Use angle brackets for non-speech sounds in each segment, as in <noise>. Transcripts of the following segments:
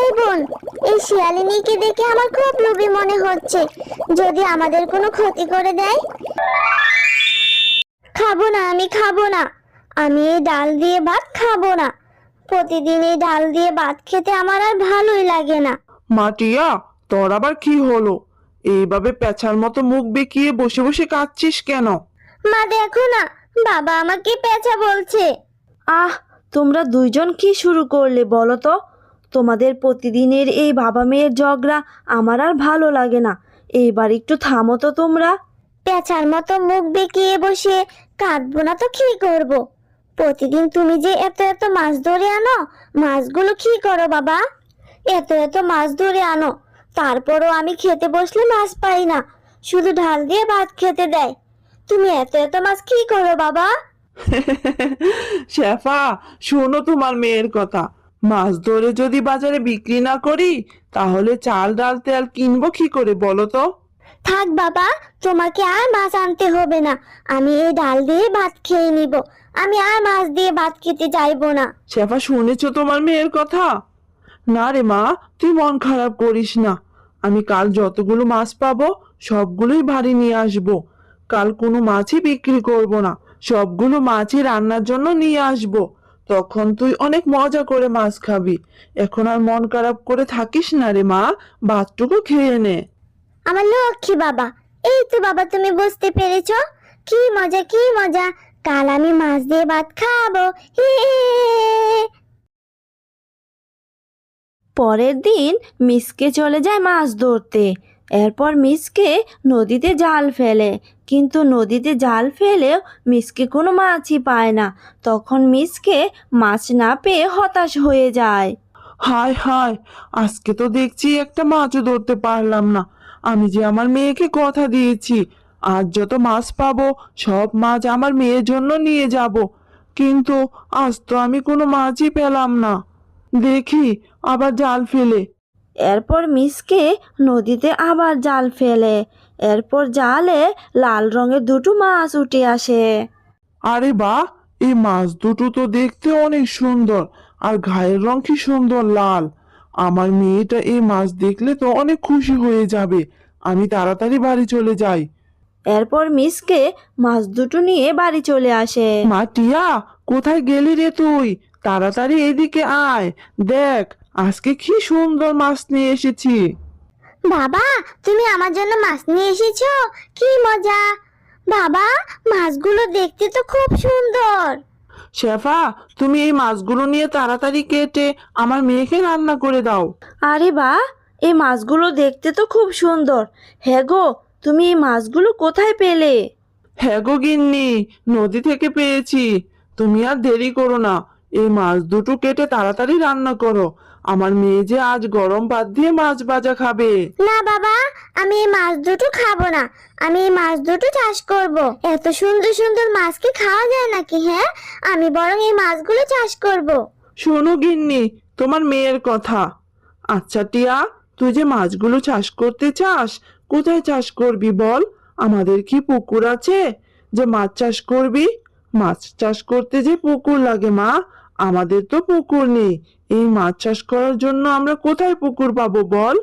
এই বোন এই শিয়ালিনীকে দেখে আমার খুব লোভী মনে হচ্ছে। যদি আমাদের কোনো ক্ষতি করে দেয়? খাব না আমি খাব না। আমি এই ডাল দিয়ে ভাত খাব না। প্রতিদিন এই ডাল দিয়ে ভাত খেতে আমার আর ভালোই লাগে না। মাটিয়া তোর আবার কি হলো? এইভাবে পেঁচার মতো মুখ বেঁকিয়ে বসে বসে কাঁদছিস কেন? মা দেখো না বাবা আমাকে পেঁচা বলছে। আহ তোমরা দুইজন কি শুরু করলে বলো তো? তোমাদের প্রতিদিনের এই বাবা মেয়ের ঝগড়া আমার আর ভালো লাগে না। এইবার একটু থামো তো তোমরা। পেঁচার মতো মুখ বেঁকিয়ে বসে কাঁদবো না তো কি করব? প্রতিদিন তুমি যে এত এত মাছ ধরে আনো মাছগুলো কি করো বাবা? এত এত মাছ ধরে আনো তারপরও আমি খেতে বসলে মাছ পাই না শুধু ঢাল দিয়ে ভাত খেতে দেয়। তুমি এত এত মাছ কি করো বাবা? <laughs> শেফা শোনো তোমার মেয়ের কথা। মাছ ধরে যদি বাজারে বিক্রি না করি তাহলে চাল ডাল তেল কিনবো কি করে বলো তো? থাক বাবা তোমাকে আর মাছ আনতে হবে না। আমি এই ডাল দিয়ে ভাত খেয়ে নিব। আমি আর মাছ দিয়ে ভাত খেতে চাইব না। শেফা শুনেছো তোমার মেয়ের কথা? না রে মা তুই মন খারাপ করিস না। আমি কাল যতগুলো মাছ পাবো সবগুলোই বাড়ি নিয়ে আসব। কাল কোনো মাছই বিক্রি করব না। সবগুলো মাছই রান্নার জন্য নিয়ে আসব। তখন তুই অনেক মজা করে মাছ খাবি। এখন আর মন খারাপ করে থাকিস না রে মা ভাতটুকু খেয়ে নে। আমার লক্ষ্মী বাবা এই তো বাবা তুমি বুঝতে পেরেছ? কি মজা কি মজা। কাল আমি মাছ দিয়ে ভাত খাব। পরের দিন মিসকে চলে যায় মাছ ধরতে। এরপর মিসকে নদীতে জাল ফেলে। কিন্তু নদীতে জাল ফেলেও মিসকে কোনো মাছই পায় না। তখন মিসকে মাছ না পেয়ে হতাশ হয়ে যায়। হায় হায় আজকে তো দেখছি একটা মাছও ধরতে পারলাম না। আমি যে আমার মেয়েকে কথা দিয়েছি আজ যত মাছ পাবো সব মাছ আমার মেয়ের জন্য নিয়ে যাব। কিন্তু আজ তো আমি কোনো মাছই পেলাম না। দেখি আবার জাল ফেলে। এরপর মিসকে নদীতে আবার জাল ফেলে। এরপর জালে লাল রঙের দুটো মাছ উঠে আসে। আরে বাহ এই মাছ দুটো তো দেখতে অনেক সুন্দর আর গায়ের রং কি সুন্দর লাল। আমার মেয়েটা এই মাছ দেখলে তো অনেক খুশি হয়ে যাবে। আমি তাড়াতাড়ি বাড়ি চলে যাই। এরপর মিসকে মাছ দুটো নিয়ে বাড়ি চলে আসে। মা টিয়া কোথায় গেলি রে তুই? তাড়াতাড়ি এদিকে আয়। দেখ আজকে কি সুন্দর মাছ নিয়ে এসেছি। বাবা তুমি আমার জন্য মাছ নিয়ে এসেছ? কি মজা। বাবা মাছগুলো দেখতে তো খুব সুন্দর। শেফা তুমি এই মাছগুলো নিয়ে তাড়াতাড়ি কেটে আমার মেয়েকে রান্না করে দাও। আরে বা এই মাছগুলো দেখতে তো খুব সুন্দর। হ্যাঁ গো তুমি এই মাছগুলো কোথায় পেলে? হ্যাঁ গো গিন্নি নদী থেকে পেয়েছি। তুমি আর দেরি করো না। এই মাছ দুটো কেটে তাড়াতাড়ি রান্না করো। আমার মেয়ে যে আজ গরম ভাত দিয়ে মাছ ভাজা খাবে। না বাবা আমি এই মাছ দুটো খাব না। আমি এই মাছ দুটো চাষ করব। এত সুন্দর সুন্দর মাছ কি খাওয়া যায় নাকি হ্যাঁ? আমি বরং এই মাছগুলো চাষ করব। শোনো গিন্নি তোমার মেয়ের কথা। আচ্ছা টিয়া তুই যে মাছগুলো চাষ করতে চাস কোথায় চাষ করবি বল? আমাদের কি পুকুর আছে? যে মাছ চাষ করবি? মাছ চাষ করতে যে পুকুর লাগে মা আমাদের তো পুকুর নেই। এই মাছ চাষ করার জন্য আমরা কোথায় পুকুর পাবো বল?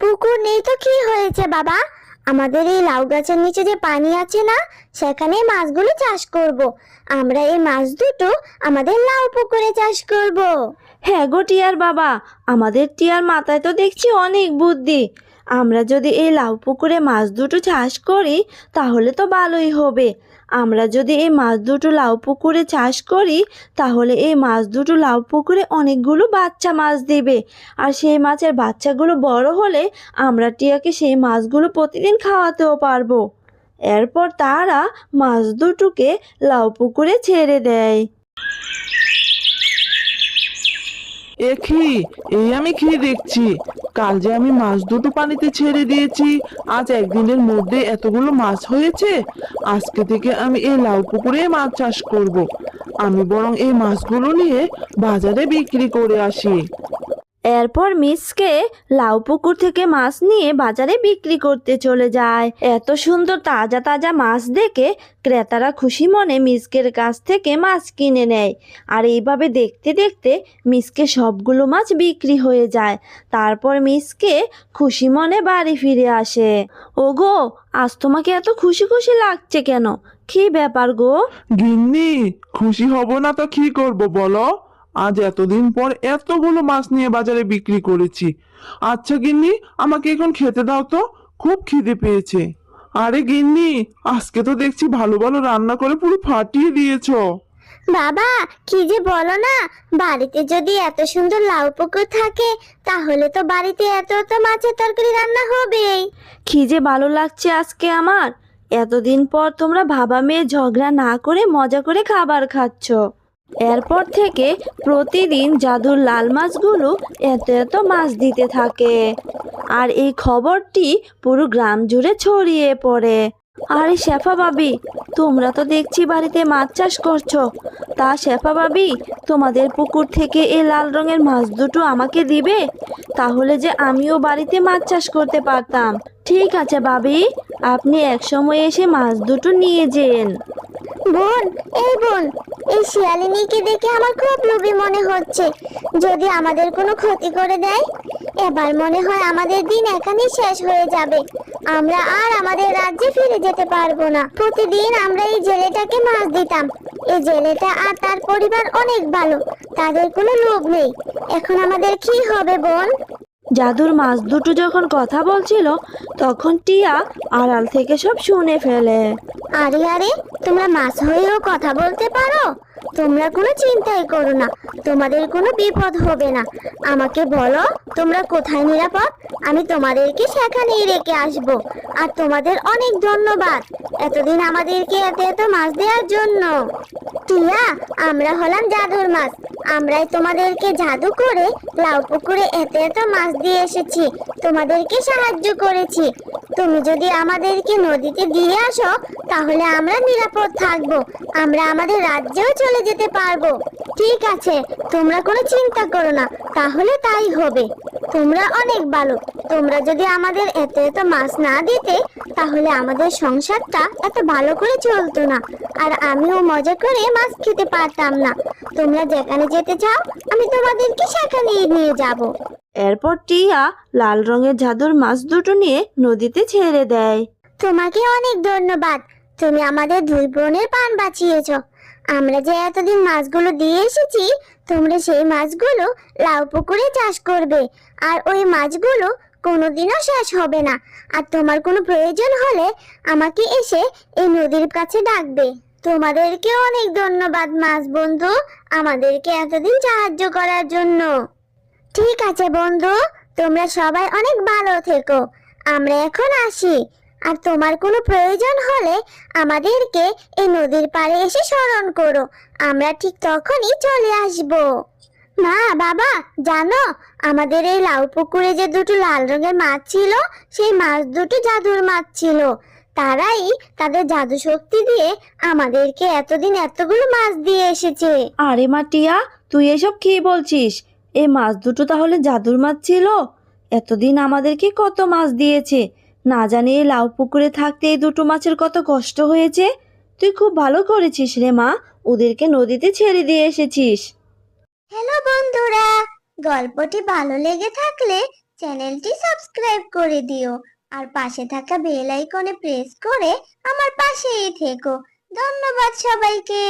পুকুর নেই তো কি হয়েছে বাবা? আমাদের এই লাউ গাছের নিচে যে পানি আছে না সেখানে মাছগুলো চাষ করব। আমরা এই মাছ দুটো আমাদের লাউ পুকুরে চাষ করব। হ্যাঁ গো টিয়ার বাবা আমাদের টিয়ার মাথায় তো দেখছি অনেক বুদ্ধি। আমরা যদি এই লাউ পুকুরে মাছ দুটো চাষ করি তাহলে তো ভালোই হবে। আমরা যদি এই মাছ দুটো লাউ পুকুরে চাষ করি, তাহলে এই মাছ দুটো লাউ পুকুরে অনেকগুলো বাচ্চা মাছ দেবে। আর সেই মাছের বাচ্চাগুলো বড় হলে আমরা টিয়াকে সেই মাছগুলো প্রতিদিন খাওয়াতেও পারব। এরপর তারা মাছ দুটোকে লাউ পুকুরে ছেড়ে দেয়। এ এই আমি কি দেখছি? কাল যে আমি মাছ দুটো পানিতে ছেড়ে দিয়েছি, আজ একদিনের মধ্যে এতগুলো মাছ হয়েছে। আজকে থেকে আমি এই লাউ পুকুরে মাছ চাষ করব। আমি বরং এই মাছগুলো নিয়ে বাজারে বিক্রি করে আসি। এরপর মিসকে লাউ পুকুর থেকে মাছ নিয়ে বাজারে বিক্রি করতে চলে যায়। এত সুন্দর তাজা তাজা মাছ দেখে ক্রেতারা খুশি মনে মিসকের কাছ থেকে মাছ কিনে নেয়। আর এইভাবে দেখতে দেখতে মিসকে সবগুলো মাছ বিক্রি হয়ে যায়। তারপর মিসকে খুশি মনে বাড়ি ফিরে আসে। ওগো, আজ তোমাকে এত খুশি খুশি লাগছে কেন? কি ব্যাপার গো? গিন্নি, খুশি হব না তো কি করব বলো? আজ এতদিন পর এতগুলো মাছ নিয়ে বাজারে বিক্রি করেছি। আচ্ছা গিন্নি আমাকে এখন খেতে দাও তো খুব খিদে পেয়েছে। আরে গিন্নি আজকে তো দেখছি ভালো ভালো রান্না করে পুরো ফাটিয়ে দিয়েছ। বাবা কি যে বলো না বাড়িতে যদি এত সুন্দর লাউ পুকুর থাকে তাহলে তো বাড়িতে এত এত মাছের তরকারি রান্না হবেই। কি যে ভালো লাগছে আজকে আমার। এতদিন পর তোমরা ভাবা মেয়ে ঝগড়া না করে মজা করে খাবার খাচ্ছ। এরপর থেকে প্রতিদিন জাদুর লাল মাছগুলো এত এত মাছ দিতে থাকে। আর এই খবরটি পুরো গ্রাম জুড়ে ছড়িয়ে পড়ে। আরে শেফা ভাবি, তোমরা তো দেখছি বাড়িতে মাছ চাষ করছ। তা শেফা ভাবি, তোমাদের পুকুর থেকে এই লাল রঙের মাছ দুটো আমাকে দিবে? তাহলে যে আমিও বাড়িতে মাছ চাষ করতে পারতাম। ঠিক আছে বাবি আপনি এক সময় এসে মাছ দুটো নিয়ে যেন। বোন, এই বোন এই শিয়ালিনীকে দেখে আমার খুব লোভী মনে হচ্ছে। যদি আমাদের কোনো ক্ষতি করে দেয়, এবার মনে হয় আমাদের দিন এখানেই শেষ হয়ে যাবে। আমরা আর আমাদের রাজ্যে ফিরে যেতে পারব না। প্রতিদিন আমরা এই জেলেটাকে মাছ দিতাম। এই জেলেটা আর তার পরিবার অনেক ভালো। তাদের কোনো লোভ নেই। এখন আমাদের কি হবে, বোন? জাদুর মাছ দুটো যখন কথা বলছিল, তখন টিয়া আড়াল থেকে সব শুনে ফেলে। আরে আরে, তোমরা মাছ হয়েও কথা বলতে পারো? তোমরা কোনো চিন্তাই করো না, তোমাদের কোনো বিপদ হবে না। আমাকে বলো, তোমরা কোথায় নিরাপদ? আমি তোমাদেরকে সেখানেই রেখে আসব। আর তোমাদের অনেক ধন্যবাদ, এতদিন আমাদেরকে এত এত মাছ দেওয়ার জন্য। টিয়া, আমরা হলাম জাদুর মাছ। আমরাই তোমাদেরকে জাদু করে, লাউ পুকুরে এত এত মাছ দিয়ে এসেছি, তোমাদেরকে সাহায্য করেছি। তুমি যদি আমাদেরকে নদীতে দিয়ে আসো তাহলে আমরা নিরাপদ থাকব। আমরা আমাদের রাজ্যেও চলে যেতে পারব। ঠিক আছে তোমরা কোনো চিন্তা করো না তাহলে তাই হবে। তোমরা অনেক ভালো তোমরা যদি আমাদের এত এত মাছ না দিতে তাহলে আমাদের সংসারটা এত ভালো করে চলতো না। আর আমিও মজা করে মাছ খেতে পারতাম না। তোমরা যেখানে যেতে চাও আমি তোমাদেরকে সেখানে নিয়ে যাব। এরপর টিয়া লাল রঙের জাদুর মাছ দুটো নিয়ে নদীতে ছেড়ে দেয়। তোমাকে অনেক ধন্যবাদ। তুমি আমাদের দুই বোনের প্রাণ বাঁচিয়েছ। আমরা যে এতদিন মাছগুলো দিয়ে এসেছি, তোমরা সেই মাছগুলো লাউ পুকুরে চাষ করবে। আর ওই মাছগুলো কোনোদিনও শেষ হবে না। আর তোমার কোনো প্রয়োজন হলে আমাকে এসে এই নদীর কাছে ডাকবে। তোমাদেরকে অনেক ধন্যবাদ মাছ বন্ধু, আমাদেরকে এতদিন সাহায্য করার জন্য। ঠিক আছে বন্ধু, তোমরা সবাই অনেক ভালো থেকো। আমরা এখন আসি। আর তোমার কোনো প্রয়োজন হলে আমাদেরকে এই নদীর পাড়ে এসে স্মরণ করো। আমরা ঠিক তখনই চলে আসব। মা, বাবা, জানো, আমাদের এই লাউ পুকুরে যে দুটো লাল রঙের মাছ ছিল, সেই মাছ দুটো জাদুর মাছ ছিল। তারাই তাদের জাদু শক্তি দিয়ে আমাদেরকে এতদিন এতগুলো মাছ দিয়ে এসেছে। আরে মা টিয়া, তুই এসব কি বলছিস? এই মাছ দুটো তাহলে জাদুর মাছ ছিল? এতদিন আমাদেরকে কত মাছ দিয়েছে? না জানি লাউ পুকুরে থাকতে এই দুটো মাছের কত কষ্ট হয়েছে? তুই খুব ভালো করেছিস রে মা, ওদেরকে নদীতে ছেড়ে দিয়ে এসেছিস। হ্যালো বন্ধুরা, গল্পটি ভালো লেগে থাকলে চ্যানেলটি সাবস্ক্রাইব করে দিও আর পাশে থাকা বেল আইকনে প্রেস করে আমার পাশেই থেকো। ধন্যবাদ সবাইকে।